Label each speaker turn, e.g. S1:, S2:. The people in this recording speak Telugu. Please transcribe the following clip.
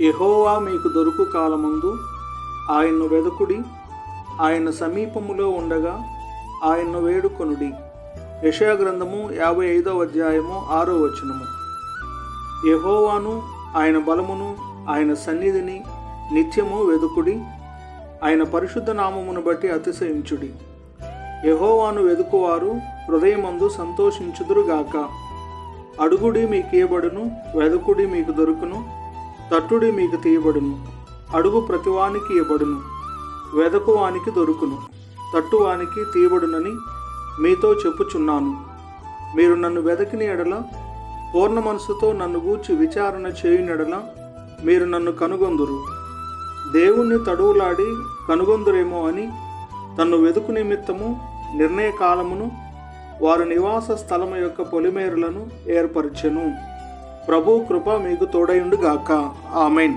S1: ఎహోవా మీకు దొరుకు కాలమందు ఆయన్ను వెదకుడి ఆయన సమీపములో ఉండగా ఆయన్ను వేడుకొనుడి. యశాగ్రంథము గ్రంథము యాభై ఐదవ అధ్యాయము ఆరో వచనము. యహోవాను ఆయన బలమును ఆయన సన్నిధిని నిత్యము వెదుకుడి ఆయన పరిశుద్ధ నామమును బట్టి అతిశయించుడి. యహోవాను వెదుకువారు హృదయమందు సంతోషించుదురుగాక. అడుగుడి మీకు ఇయ్యబడును వెదకుడి మీకు దొరుకును తట్టుడి మీకు తీయబడును. అడుగు ప్రతివానికి ఇవ్వబడును. వెదకువానికి దొరుకును. తట్టువానికి తీయబడునని మీతో చెప్పుచున్నాను. మీరు నన్ను వెదకిన ఎడల పూర్ణ మనసుతో నన్ను గూర్చి విచారణ చేయునెడల మీరు నన్ను కనుగొందురు. దేవుణ్ణి తడువులాడి కనుగొందురేమో అని తన్ను వెదుకు నిమిత్తము నిర్ణయ కాలమును వారి నివాస స్థలము యొక్క పొలిమేరులను ఏర్పరచెను. ప్రభు కృప మీకు తోడయుండుగాక ఆమెన్.